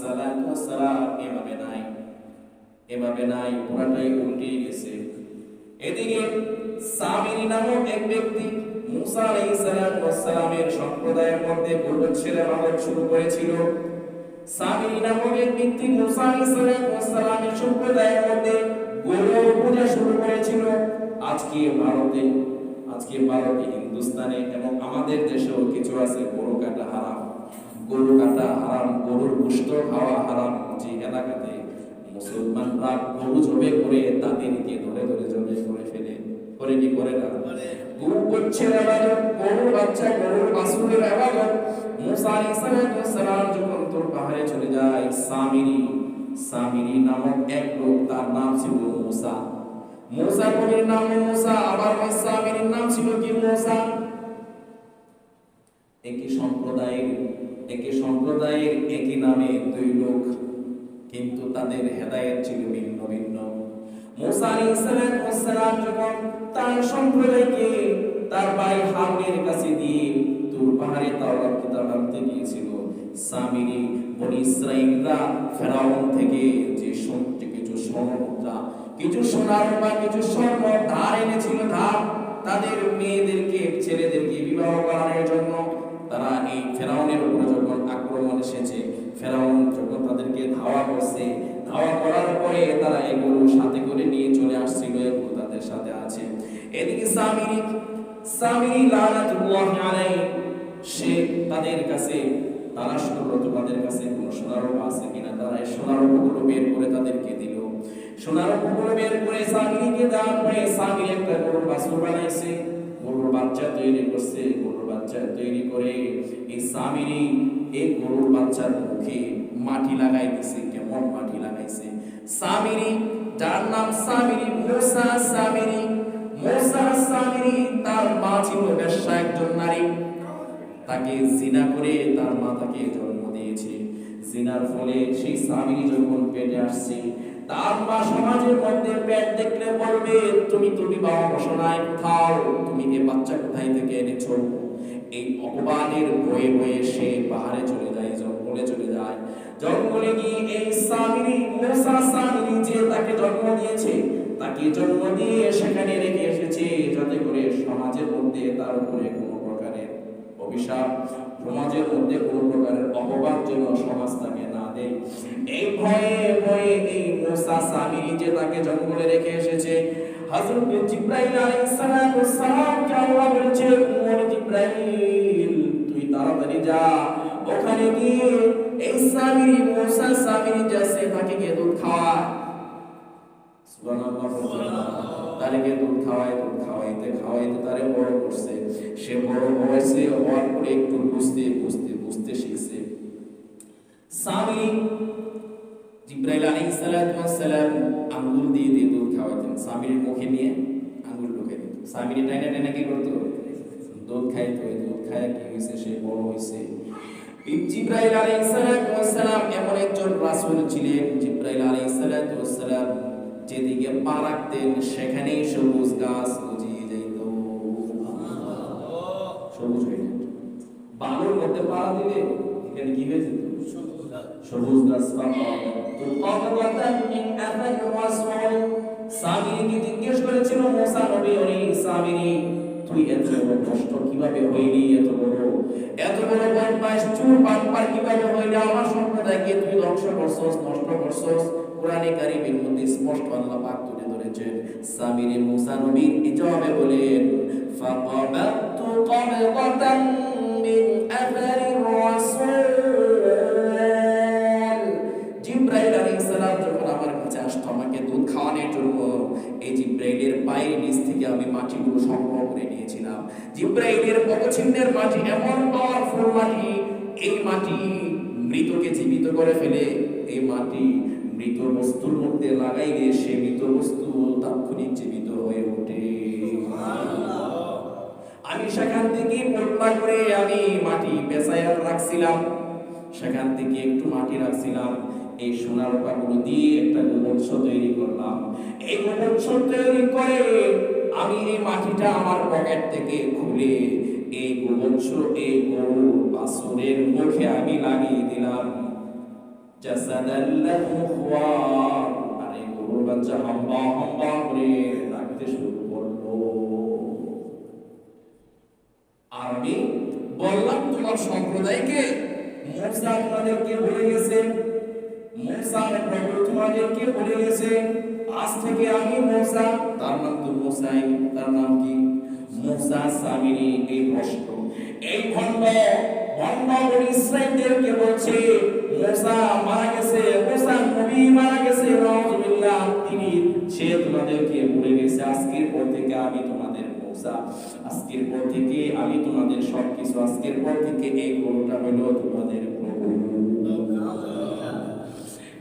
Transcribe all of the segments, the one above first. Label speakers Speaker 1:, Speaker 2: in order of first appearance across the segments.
Speaker 1: সালাতু সালাম এভাবে নাই। এভাবে নাই, পুরাটাই উল্টে গেছে। এদিকে নামক এক ব্যক্তি মুসা আলাইহিস সালামের সম্প্রদায়ের মধ্যে আবাদত শুরু করেছিল। নামক এক ব্যক্তি মুসা আলাইহিস সালামের সম্প্রদায়ের মধ্যে গরু পূজা শুরু করেছিল। আজকে ভারতে আজকে ভারতে হিন্দুস্তানে এবং আমাদের দেশেও কিছু আছে গরু কাটা হারাম। গরু কাটা হারাম, গরুর গোশত খাওয়া হারাম, যে এলাকাতে মুসলমানরা গরু জবে করে তাদেরকে ধরে ধরে জবে করে ফেলে। করে কি করে না? গরু বাচ্চা, গরুর বাছুরের আবাদত। মুসা যখন তোর পাহাড়ে চলে যায় নামক এক লোক, তার নাম ছিল মুসা। মুসা কবির নাম মুসা, আবার নাম ছিল কি মুসা? একই সম্প্রদায়ের একই সম্প্রদায়ের একই নামে দুই লোক, কিন্তু তাদের হেদায়েত ছিল ভিন্ন ভিন্ন। মুসা যখন তার সম্প্রদায়কে তার ভাই হারুনের কাছে দিয়ে পাহাড়ে তাওরাত কিতাব আনতে গিয়েছিল, সামিরি বনি ফেরাউন থেকে যে কিছু স্বর্ণমুদ্রা কিছু সোনার বা কিছু স্বর্ণ ধার এনেছিল, ধার তাদের মেয়েদেরকে, ছেলেদেরকে বিবাহ করানোর জন্য তারা এই ফেরাউনের উপরে আক্রমণ এসেছে। ফেরাউন যখন তাদেরকে ধাওয়া করছে, ধাওয়া করার পরে তারা এগুলো সাথে করে নিয়ে চলে আসছিল এগুলো তাদের সাথে আছে। এদিকে সামিরি সামিরি লানাতুল্লাহ আলাইহি, সে তাদের কাছে, তারা শুরু তাদের কাছে কোনো সোনার আছে কিনা? তারা এই সোনার রূপগুলো বের করে তাদেরকে দিল। সোনার রূপগুলো বের করে সামিরিকে দেওয়ার পরে সামিরি একটা গরুর বাছুর বানাইছে। গরুর বাচ্চা তৈরি করছে, গরুর বাচ্চা তৈরি করে এই সামিরি এই গরুর বাচ্চার মুখে মাটি লাগাই দিছে কেমন মাটি লাগাইছে? সামিরি, যার নাম সামিরি, মুসা সামিরি মুসা সামিরি, তার মা ছিল বেশ্যা একজন নারী। তাকে জিনা করে তার মা তাকে জন্ম দিয়েছে। জিনার ফলে সেই স্বামী যখন পেটে আসছে, তার মা সমাজের মধ্যে পেট দেখলে বলবে, তুমি তুমি বাবা বসনায় কোথাও, তুমি এ বাচ্চা কোথায় থেকে এনেছো? এই অপবাদের বয়ে বয়ে সে পাহাড়ে চলে যায়, জঙ্গলে চলে যায়। জঙ্গলে গিয়ে এই স্বামী মোসা স্বামী যে তাকে জন্ম দিয়েছে, তাকে জন্ম দিয়ে সেখানে রেখে এসেছে যাতে করে সমাজের মধ্যে তার উপরে কোনো প্রকারের অভিশাপ, সমাজের মধ্যে কোনো প্রকারের অপবাদ যেন সমাজ তাকে না দেয়। এই ভয়ে ভয়ে এই মুসা সামিরি যে তাকে জঙ্গলে রেখে এসেছে, হযরত জিব্রাইল আলাইহিস সালাম আল্লাহ বলেছে জিব্রাইল তুই তাড়াতাড়ি যা। ওখানে গিয়ে এই সামিরি মুসা সামিরি তাকে গিয়ে দুধ খাওয়া তাদেরকে দুধ খাওয়াই দুধ খাওয়াইতে খাওয়াইতে তারে বড় করছে। সে বড় হয়েছে, হওয়ার পরে একটু বুঝতে বুঝতে বুঝতে শিখছে। স্বামী জিব্রাইল আলাইহিস আঙ্গুল দিয়ে দিয়ে দুধ খাওয়াতেন, স্বামীর মুখে নিয়ে আঙ্গুল ঢুকে দিত স্বামীর টাইনা টাইনা কি করতো? দুধ খাইতো এই দুধ খায় কি হয়েছে সে বড় হয়েছে জিব্রাইল এমন একজন রাসূল ছিলেন জিব্রাইল যেদিকে পা রাখতেন সেখানেই সবুজ গাছ গজিয়ে যাইত। সবুজ হয়ে যেত। বালুর মধ্যে পা দিলে এখানে কি হয়ে যেত? সবুজ গাছ। সামিরিকে জিজ্ঞেস করেছিল? মোসা নবী তুই এত বড় কষ্ট কীভাবে হইলি, এত বড়? এত বড় বদমাইশ চুর কীভাবে হইলি? আমার তুই ধ্বংস করছস, নষ্ট করছস? কোরআনে কারিমের মধ্যে স্পষ্ট আল্লাহ পাক তুলে ধরেছেন, সামিরে মুসা নবীর জবাবে বলেন ফাকাবাতু মিন আথারি জিব্রাইলের পদচিহ্নের মাটি, এমন পাওয়ারফুল মাটি, এই মাটি মৃতকে জীবিত করে ফেলে, এই মাটি মৃত বস্তুর মধ্যে লাগাইলে সে মৃত বস্তু তাৎক্ষণিক জীবিত হয়ে ওঠে। আমি সেখান থেকে পটলা করে আমি মাটি পেঁচায় রাখছিলাম, সেখান থেকে একটু মাটি রাখছিলাম, এই সোনার রূপাগুলো দিয়ে একটা গোবৎস তৈরি করলাম। এই গোবৎস তৈরি করে আমি এই মাটিটা আমার পকেট থেকে খুলে এই গোবৎস, এই গরু বাছুরের মুখে আমি লাগিয়ে দিলাম। আর এই গরুর বাচ্চা হাম্বা হাম্বা করে ডাকতে শুরু করল। আর আমি বললাম, তোমার সম্প্রদায়কে মুসা তোমাদেরকে বলে গেছে মুসা প্রভু তোমাদেরকে বলে গেছে আজ থেকে আমি মুসা, তার নাম তো মুসাই তার নাম কি? মুসা সামিরি এই প্রশ্ন। এই ভণ্ড ভণ্ড বনি ইসরায়েলদেরকে বলছে, মুসা মারা গেছে, মুসা নবী মারা গেছে, নাউজুবিল্লাহ, তিনি সে তোমাদেরকে বলে গেছে আজকের পর থেকে আমি তোমাদের মুসা, আজকের পর থেকে আমি তোমাদের সবকিছু, আজকের পর থেকে এই গরুটা হলো তোমাদের প্রভু।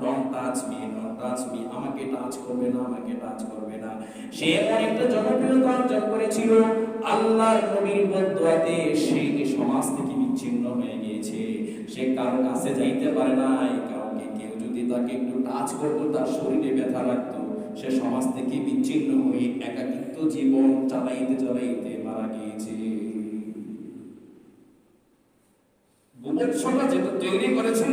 Speaker 1: Don't touch me don't touch me আমাকে টাচ করবে না, আমাকে টাচ করবে না। সে এমন একটা জনপ্রিয়তা অর্জন করেছিল আল্লাহর নবীর বদদুয়াতে সে সমাজ থেকে বিচ্ছিন্ন হয়ে গিয়েছে? সে কারও কাছে যাইতে পারে নাই। কাউকে কেউ যদি তাকে একটু টাচ করতো, তার শরীরে ব্যথা লাগতো। সে সমাজ থেকে বিচ্ছিন্ন হয়ে একাকিত্ব জীবন চালাইতে চালাইতে মারা গিয়েছে। গোবৎসটা যেটা তৈরি করেছিল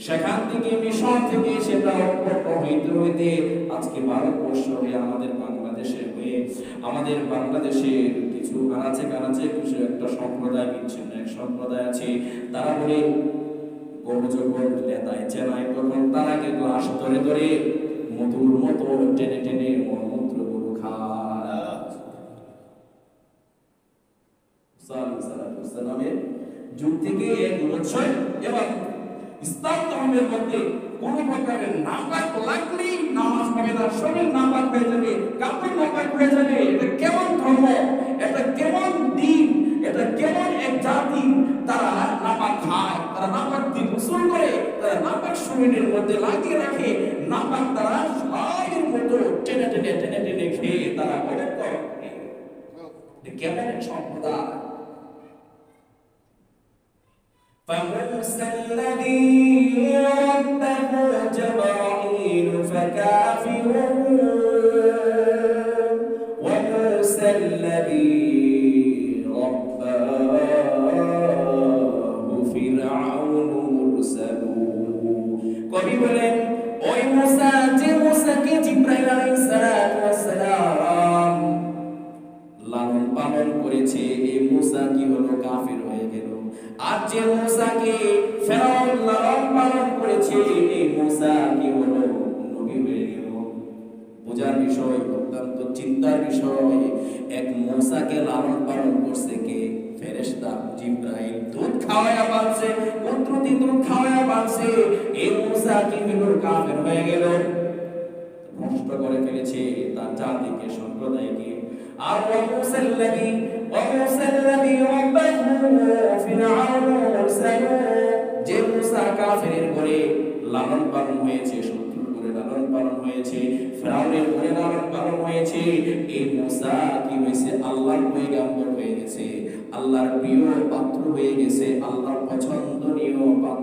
Speaker 1: সেখান থেকে মিশন থেকে সেটা উৎপন্ন হইতে হইতে আজকে ভারতবর্ষ হয়ে আমাদের বাংলাদেশে হয়ে, আমাদের বাংলাদেশের কিছু আনাচে কানাচে কিছু একটা সম্প্রদায়, বিচ্ছিন্ন এক সম্প্রদায় আছে। তারা বলে যুগ থেকে এক বছর এবং ইসলাম ধর্মের মধ্যে কোন প্রকারের নাপাক লাগলেই নামাজ হবে না শরীর নাপাক হয়ে যাবে কাপড় নাপাক হয়ে যাবে। এটা কেমন ধর্ম? এটা কেমন দিন? এটা কেমন এক জাতি? তারা নাপাক খায়, তারা নাপাক দিয়ে গোসল করে, তারা নাপাক শরীরের মধ্যে লাগিয়ে রাখে নাপাক তারা সবাইয়ের মতো টেনে টেনে টেনে টেনে খেয়ে তারা করে। কেমন সম্প্রদায়? فموسى الذي পালন করেছে এই মুসা কি হলো? কাফির হয়ে গেল। আর যে মুসাকে ফেরাউন লালন পালন করেছে এই মুসা কি হলো? নবী হয়ে গেল। বোঝার বিষয়, অত্যন্ত চিন্তার বিষয়, এক মুসাকে লালন পালন করছে কে? ফেরেশতা জিব্রাইল। দুধ খাওয়ায়া পালছে কুদরতি দুধ খাওয়ায়া পালছে এই মুসা কি হলো? কাফির হয়ে গেল। নষ্ট করে ফেলেছে, তার জাতিকে, সম্প্রদায়কে আর ওয়ামুসাল্লাযী ওয়ামুসাল্লাযী রাব্বাহু ফিরআউন মুরসালু যে মুসা কাফিরের ঘরে লালন পালন হয়েছে, শত্রুর ঘরে লালন পালন হয়েছে ফিরআউনের ঘরে লালন পালন হয়েছে, এই মুসা কি হয়েছে? আল্লাহর পয়গাম্বর হয়ে গেছে, আল্লাহর প্রিয় পাত্র হয়ে গেছে, আল্লাহর পছন্দনীয় পাত্র।